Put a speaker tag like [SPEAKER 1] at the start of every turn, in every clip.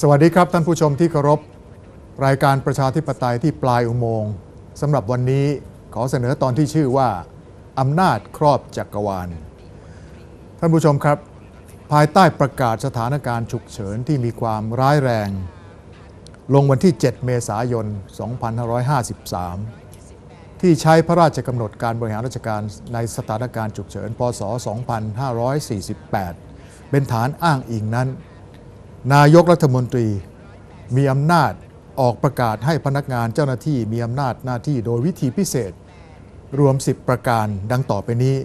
[SPEAKER 1] สวัสดีครับท่านผู้ชมที่เคารพ รายการประชาธิปไตยที่ปลายอุโมงค์สำหรับวันนี้ขอเสนอตอนที่ชื่อว่าอำนาจครอบจักรวาล ท่านผู้ชมครับ ภายใต้ประกาศสถานการณ์ฉุกเฉินที่มีความร้ายแรง ลงวันที่ 7 เมษายน 2553 ที่ใช้พระราชกำหนดการบริหารราชการในสถานการณ์ฉุกเฉิน พศ 2548 เป็นฐานอ้างอิงนั้น นายกรัฐมนตรีมีอำนาจออกประกาศให้พนักงานเจ้าหน้าที่มีอำนาจหน้าที่โดยวิธีพิเศษ รวม 10 ประการดังต่อไปนี้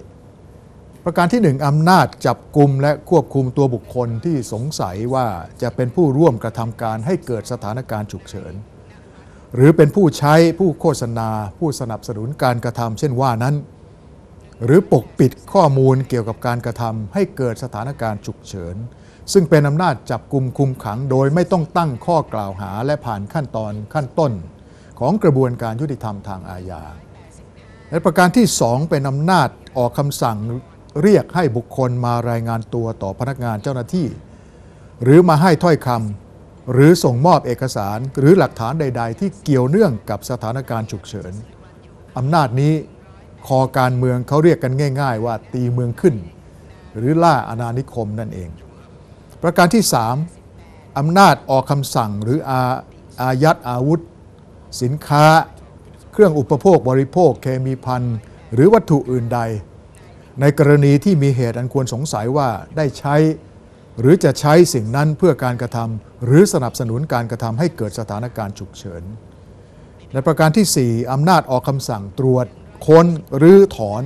[SPEAKER 1] ประการที่ 1 อำนาจจับกลุ่มและควบคุมตัวบุคคลที่สงสัยว่าจะเป็นผู้ร่วมกระทำการให้เกิดสถานการณ์ฉุกเฉิน หรือเป็นผู้ใช้ผู้โฆษณา ผู้สนับสนุนการกระทำเช่นว่านั้น หรือปกปิดข้อมูลเกี่ยวกับการกระทำให้เกิดสถานการณ์ฉุกเฉิน ซึ่งเป็นอำนาจจับกลุ่มคุมขังโดยไม่ต้องตั้งข้อกล่าวหาและผ่านขั้นตอนขั้นต้น ของกระบวนการยุติธรรมทางอาญาและประการที่ 2 เป็นอำนาจออกคำสั่งเรียกให้บุคคลมารายงานตัวต่อพนักงานเจ้าหน้าที่ หรือมาให้ถ้อยคำหรือส่งมอบเอกสารหรือหลักฐานใด ๆ ที่เกี่ยวเนื่องกับสถานการณ์ฉุกเฉินอำนาจนี้คอการเมืองเขาเรียกกันง่าย ๆ ว่าตีเมืองขึ้น หรือล่าอาณานิคมนั่นเอง ประการที่ 3 อำนาจออกคำสั่งหรืออาอายัดอาวุธ สินค้า เครื่องอุปโภคบริโภคเคมีภัณฑ์ หรือวัตถุอื่นใด ในกรณีที่มีเหตุอันควรสงสัยว่าได้ใช้ หรือจะใช้สิ่งนั้นเพื่อการกระทำหรือสนับสนุนการกระทำให้เกิดสถานการณ์ฉุกเฉินในประการที่ 4 อำนาจออกคำสั่งตรวจ ค้นหรือถอน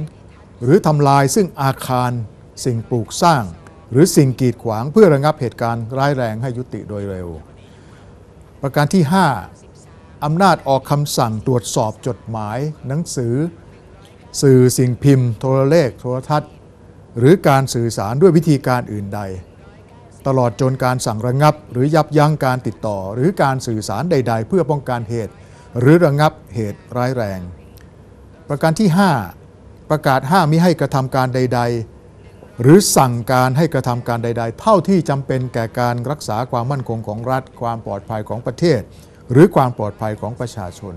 [SPEAKER 1] หรือทำลายซึ่งอาคาร สิ่งปลูกสร้าง หรือสิ่งกีดขวางเพื่อระงับเหตุการณ์ร้ายแรงให้ยุติโดยเร็ว ประการที่ 5 อำนาจออกคำสั่งตรวจสอบจดหมาย หนังสือ สื่อสิ่งพิมพ์ โทรเลขโทรทัศน์ หรือการสื่อสารด้วยวิธีการอื่นใด ตลอดจนการสั่งระงับ หรือยับยั้งการติดต่อ หรือการสื่อสารใด ๆ เพื่อป้องกันเหตุ หรือระงับเหตุร้ายแรง ประการที่ 5 ประกาศห้ามมิให้กระทำการใด ๆ หรือสั่งการให้กระทำการใด ๆ เท่าที่จำเป็นแก่การรักษาความมั่นคงของรัฐ ความปลอดภัยของประเทศ หรือความปลอดภัยของประชาชน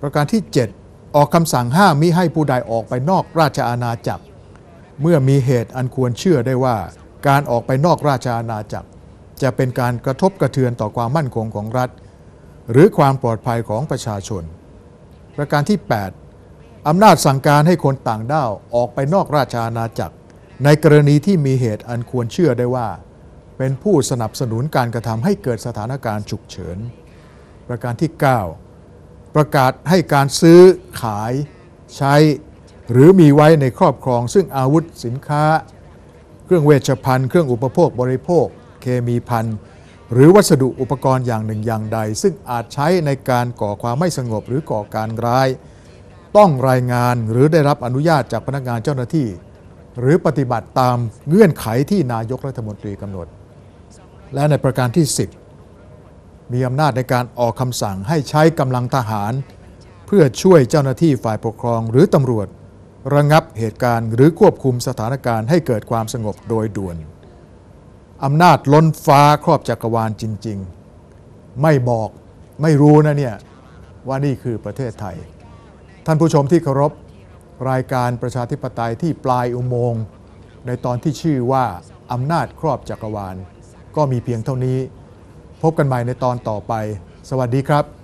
[SPEAKER 1] ประการที่ 7 ออกคำสั่งห้ามมิให้ผู้ใดออกไปนอกราชอาณาจักร เมื่อมีเหตุอันควรเชื่อได้ว่า การออกไปนอกราชอาณาจักร จะเป็นการกระทบกระเทือนต่อความมั่นคงของรัฐ หรือความปลอดภัยของประชาชน ประการที่ 8อำนาจสั่งการให้คนต่างด้าวออกไปนอกราชอาณาจักร ในกรณีที่มีเหตุอันควรเชื่อได้ว่า เป็นผู้สนับสนุนการกระทำให้เกิดสถานการณ์ฉุกเฉิน ประการที่ 9 ประกาศให้การซื้อขายใช้ หรือมีไว้ในครอบครอง ซึ่งอาวุธสินค้า เครื่องเวชภัณฑ์เครื่องอุปโภคบริโภค เคมีภัณฑ์ หรือวัสดุอุปกรณ์อย่างหนึ่งอย่างใด ซึ่งอาจใช้ในการก่อความไม่สงบหรือก่อการร้าย ต้องรายงานหรือได้รับอนุญาตจากพนักงานเจ้าหน้าที่ หรือปฏิบัติตามเงื่อนไขที่นายกรัฐมนตรีกำหนด และในประการที่ 10 มีอำนาจในการออกคำสั่งให้ใช้กำลังทหาร เพื่อช่วยเจ้าหน้าที่ฝ่ายปกครองหรือตำรวจ ระงับเหตุการณ์หรือควบคุมสถานการณ์ให้เกิดความสงบโดยด่วนอำนาจล้นฟ้าครอบจักรวาลจริง ๆ ไม่บอกไม่รู้นะเนี่ยว่านี่คือประเทศไทย ท่านผู้ชมที่เคารพ รายการประชาธิปไตยที่ปลายอุโมงค์ ในตอนที่ชื่อว่าอำนาจครอบจักรวาล ก็มีเพียงเท่านี้ พบกันใหม่ในตอนต่อไป สวัสดีครับ